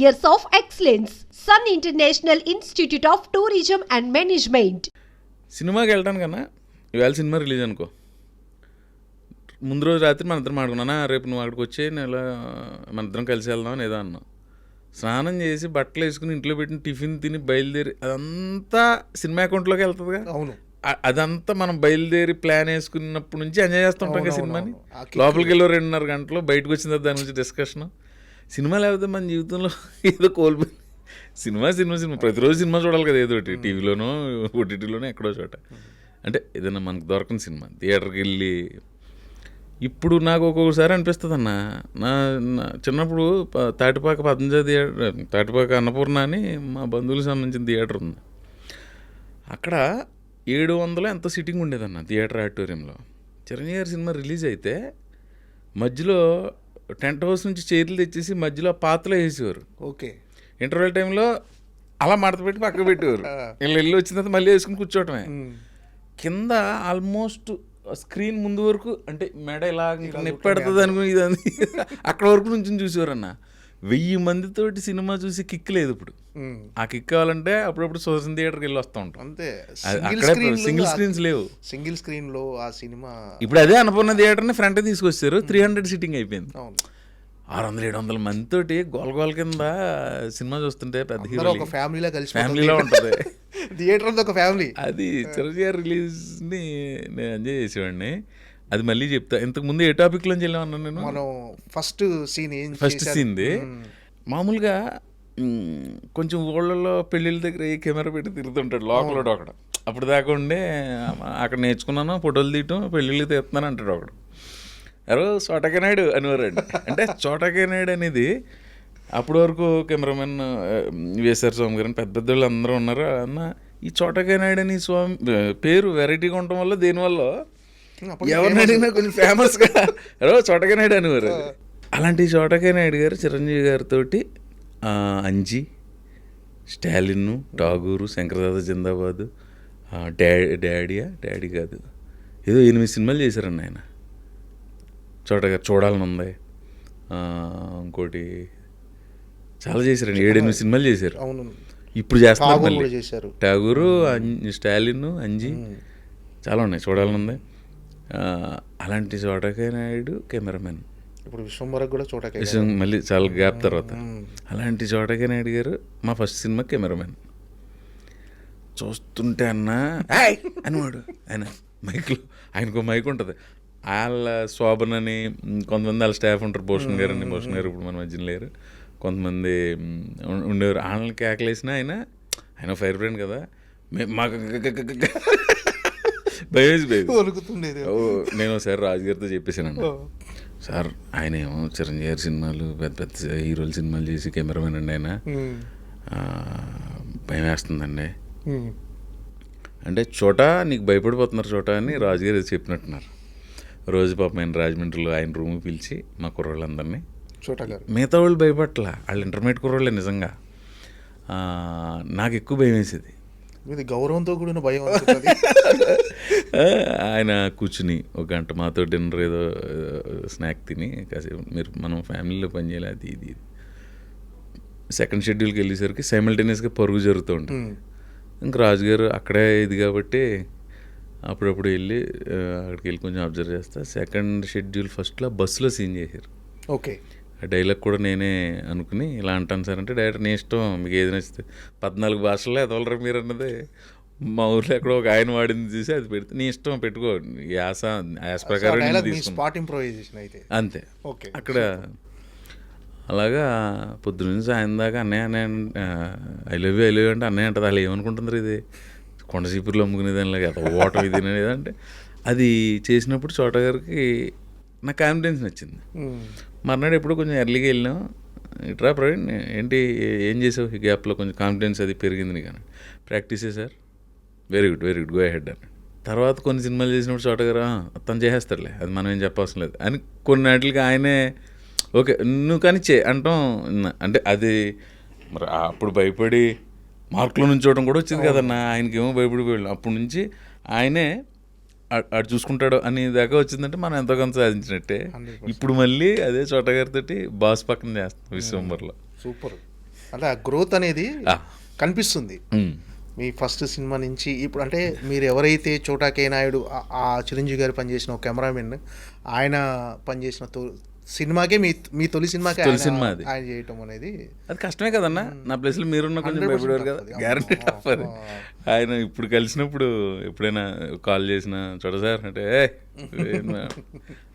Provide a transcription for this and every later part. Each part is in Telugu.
years of excellence. Sun International Institute of Tourism and Management. సినిమాకి వెళ్ళటానికన్నా ఇవాళ సినిమా రిలీజ్ అనుకో. ముందు రోజు రాత్రి మన ఇద్దరం మాడుకున్నానా రేపు నువ్వు అక్కడికి వచ్చి నేను ఇలా మన ఇద్దరం కలిసి వెళ్దాం అని ఏదో అన్నాం. స్నానం చేసి బట్టలు వేసుకుని ఇంట్లో పెట్టిన టిఫిన్ తిని బయలుదేరి అదంతా సినిమా అకౌంట్లోకి వెళ్తుందిగా? అవును. అదంతా మనం బయలుదేరి ప్లాన్ వేసుకున్నప్పటి నుంచి ఎంజాయ్ చేస్తుంటాం కదా సినిమాని? లోపలికి వెళ్ళి రెండున్నర గంటలు బయటకు వచ్చిన తర్వాత దాని గురించి డిస్కషన్. సినిమా లేకపోతే మన జీవితంలో ఏదో కోల్పోయి సినిమా సినిమా సినిమా. ప్రతిరోజు సినిమా చూడాలి కదా ఏదో ఒకటి. టీవీలోనో ఓటీటీలోనో ఎక్కడో చోట. అంటే ఏదైనా మనకు దొరకని సినిమా. థియేటర్కి వెళ్ళి ఇప్పుడు నాకు ఒక్కొక్కసారి అనిపిస్తుంది అన్న. నా చిన్నప్పుడు ప- తాటిపాక పద్మజ థియేటర్ తాటిపాక అన్నపూర్ణ అని మా బంధువులకు సంబంధించిన థియేటర్ ఉంది. అక్కడ ఏడు వందల ఎంత సిట్టింగ్ ఉండేదన్న థియేటర్ ఆడిటోరియంలో. చిరంజీవి గారి సినిమా రిలీజ్ అయితే మధ్యలో టెంట్ హౌస్ నుంచి చైర్లు తెచ్చేసి మధ్యలో పాతలో వేసేవారు. ఓకే. ఇంటర్వెల్ టైంలో అలా మడత పెట్టి పక్కకు పెట్టేవారు. వీళ్ళు వెళ్ళి వచ్చిన తర్వాత మళ్ళీ వేసుకుని కూర్చోవటమే. కింద ఆల్మోస్ట్ స్క్రీన్ ముందు వరకు అంటే మెడ ఇలా నొప్పి పెడుతుంది అనుకుని ఇదని. అక్కడ వరకు నుంచి చూసేవారు అన్న వెయ్యి మందితోటి సినిమా చూసి కిక్ లేదు ఇప్పుడు. ఆ కిక్ కావాలంటే అప్పుడప్పుడు సుదర్శన్ థియేటర్కి వెళ్ళి వస్తూ ఉంటాం. అంతే. సింగిల్ అక్కడే స్క్రీన్ సింగిల్ స్క్రీన్స్ లేవు. సింగిల్ స్క్రీన్లో ఆ సినిమా ఇప్పుడు అదే అన్నపూర్ణ థియేటర్ని ఫ్రంట్ తీసుకొచ్చారు. త్రీ హండ్రెడ్ సీటింగ్ అయిపోయింది. ఆరు వందల ఏడు వందల మందితోటి గోల గోల కింద సినిమా చూస్తుంటే పెద్ద హీరో ఒక ఫ్యామిలీలో కలిసి ఫ్యామిలీలో ఉంటుంది. థియేటర్ ఒక ఫ్యామిలీ అది చిరంజీవి రిలీజ్ని నేను ఎంజాయ్ చేసేవాడిని. అది మళ్ళీ చెప్తా. ఇంతకు ముందు ఏ టాపిక్లోంచి వెళ్ళామన్నా నేను? మనం ఫస్ట్ సీన్ ఏం ఫస్ట్? సీన్ది? మ్మ్. మామూలుగా కొంచెం ఊళ్ళల్లో పెళ్ళిళ్ళ దగ్గర ఏ కెమెరా పెట్టి తిరుగుతుంటాడు లోపల ఒకడు. అప్పుడు దాకా ఉండే అక్కడ నేర్చుకున్నాను ఫోటోలు తీయటం పెళ్ళిళ్ళు తీస్తున్నాను అంటాడు ఒకడు. ఎవరో చోటకనాయుడు అనేవారండి. అంటే చోటకనాయుడు అనేది అప్పటి వరకు కెమెరామెన్ వేసారు స్వామి గారు పెద్ద పెద్ద వాళ్ళు అందరూ ఉన్నారు. అన్న ఈ చోటకనాయుడు అని స్వామి పేరు వెరైటీగా ఉండటం వల్ల దేనివల్ల ఎవరిని అడిగినా కొంచెం ఫేమస్గా ఎవరో చోటకనాయుడు అనేవారు అలాంటి చోటకనాయుడు గారు చిరంజీవి గారితో అంజి స్టాలిన్ టాగూరు శంకరదాద జిందాబాద్ ఆ, డా డాడీయా డాడీ కాదు. ఏదో ఎనిమిది సినిమాలు చేశారన్న ఆయన. చోటగారు చూడాలని ఉంది. ఇంకోటి చాలా చేశారండి. ఏడెనిమిది సినిమాలు చేశారు. అవును. ఇప్పుడు ఠాగూర్ మళ్ళీ. చేశారు. ఠాగూరు అం- స్టాలిన్ అంజి చాలా ఉన్నాయి. చూడాలని ఉంది. అలాంటి చోటకే నాయుడు కెమెరామెన్. ఇప్పుడు విశ్వంబరకు కూడా చోటకే విషయం మళ్ళీ చాలా గ్యాప్ తర్వాత. అలాంటి చోటకే నాయుడు గారు మా ఫస్ట్ సినిమా కెమెరామెన్. చూస్తుంటే అన్న అనేవాడు. ఆయన మైక్లో ఆయనకు మైక్ ఉంటుంది. వాళ్ళ శోభన్ అని కొంతమంది వాళ్ళ స్టాఫ్ ఉంటారు భూషణ్ గారు అని భూషణ్ గారు ఇప్పుడు మన మధ్యన లేరు. కొంతమంది ఉండేవారు వాళ్ళని కేకలేసినా ఆయన ఆయన ఫైర్ బ్రాండ్ కదా. మాకు ఓ, నేను ఒకసారి రాజుగారితో చెప్పేసాను సార్ ఆయన ఏమో చిరంజీవి సినిమాలు పెద్ద పెద్ద హీరోల సినిమాలు చేసి కెమెరామెన్ అండి ఆయన. భయం వేస్తుందండి. అంటే చోట నీకు భయపడిపోతున్నారు చోట అని రాజుగారు చెప్పినట్టున్నారు. రోజు పాపం ఆయన రాజమండ్రిలో ఆయన రూమ్ పిలిచి మా కుర్రోళ్ళందరినీ. చోటా గారు. మిగతా వాళ్ళు భయపట్ల వాళ్ళు ఇంటర్మీడియట్ కుర్రోళ్ళే నిజంగా. నాకు ఎక్కువ భయం వేసేది. ఇది గౌరవంతో కూడిన భయం ఆయన కూర్చుని ఒక గంట మాతో డిన్నర్ ఏదో స్నాక్ తిని కాసేపు మీరు మనం ఫ్యామిలీలో పనిచేయాలి అది ఇది ఇది. సెకండ్ షెడ్యూల్కి వెళ్ళేసరికి సైమల్టేనియస్గా పరుగు జరుగుతూ ఉంటుంది. ఇంక రాజుగారు అక్కడే ఇది కాబట్టి అప్పుడప్పుడు వెళ్ళి అక్కడికి వెళ్ళి కొంచెం అబ్జర్వ్ చేస్తా. సెకండ్ షెడ్యూల్ ఫస్ట్లో బస్సులో సీన్ చేశారు. ఓకే. ఆ డైలాగ్ కూడా నేనే అనుకుని ఇలా అంటాను సార్ అంటే డైరెక్ట్ నీ ఇష్టం మీకు ఏది నచ్చితే పద్నాలుగు భాషల్లో ఎదవలరా మీరు అన్నది. మా ఊర్లో ఎక్కడో ఒక ఆయన వాడింది చూసి అది పెడితే నీ ఇష్టం పెట్టుకో యాస యాస ప్రకారం. స్పాట్ ఇంప్రూవైజేషన్ అయితే. అంతే. ఓకే అక్కడ అలాగా పొద్దున్న సాయం దాకా అన్నయ్య అన్నయ్య I love you I love you అంటే అన్నయ్య అంటది వాళ్ళు ఏమనుకుంటున్నారు ఇది? కొండ చీపుర్లు అమ్ముకునే దానిలాగా ఎంత ఓటం ఇది అనేది అంటే అది చేసినప్పుడు చోట గారికి నా కాన్ఫిడెన్స్ నచ్చింది. మ్మ్. మర్నాడు ఎప్పుడు కొంచెం ఎర్లీగా వెళ్ళాం ఇట్రా ప్రవీణ్ ఏంటి ఏం చేసావు? ఈ గ్యాప్లో కొంచెం కాన్ఫిడెన్స్ అది పెరిగింది కానీ ప్రాక్టీసే sir? Very good very good go head అని తర్వాత కొన్ని సినిమాలు చేసినప్పుడు చోట గారు "ఆ, తను చేసేస్తారులే అది మనం ఏం చెప్పవసరం లేదు అని కొన్ని వాటికి ఆయనే ఓకే నువ్వు కానీ చే అంటాం. అంటే అది మరి అప్పుడు భయపడి మార్కులో నుంచోవడం కూడా వచ్చింది కదన్నా. ఆయనకి ఏమో భయపడిపోయాడు. అప్పటి నుంచి ఆయనే ఆడు చూసుకుంటాడు అని దాకా వచ్చిందంటే మనం ఎంతో కొంత సాధించినట్టే. 100%. ఇప్పుడు మళ్ళీ అదే చోట గారితో బాస్ పక్కన చేస్తాం విశ్వంబర్లో సూపర్. అంటే ఆ గ్రోత్ అనేది. కనిపిస్తుంది. మీ ఫస్ట్ సినిమా నుంచి ఇప్పుడు అంటే మీరు ఎవరైతే చోటా కే నాయుడు ఆ- చిరంజీవి గారు పనిచేసిన ఒక కెమెరామెన్ ఆయన పనిచేసిన తో- సినిమాకే మీ మీ తొలి సినిమాకే తొలి ఆయన- సినిమా అది. ఆయన చేయటం అనేది అది కష్టమే కదన్నా నా ప్లేస్లో మీరున్న కొంచెం 100% భయపడేవారు కదా. గ్యారంటీ అమ్మో, టఫ్ అది అమ్మో. ఆయన ఇప్పుడు కలిసినప్పుడు ఎప్పుడైనా కాల్ చేసిన చూడ సార్ అంటే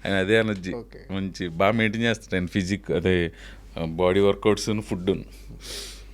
ఆయన అదే ఎనర్జీ. మంచి బాగా మెయింటైన్ చేస్తాడు ఆయన ఫిజిక్ అదే బాడీ వర్కౌట్స్ ఫుడ్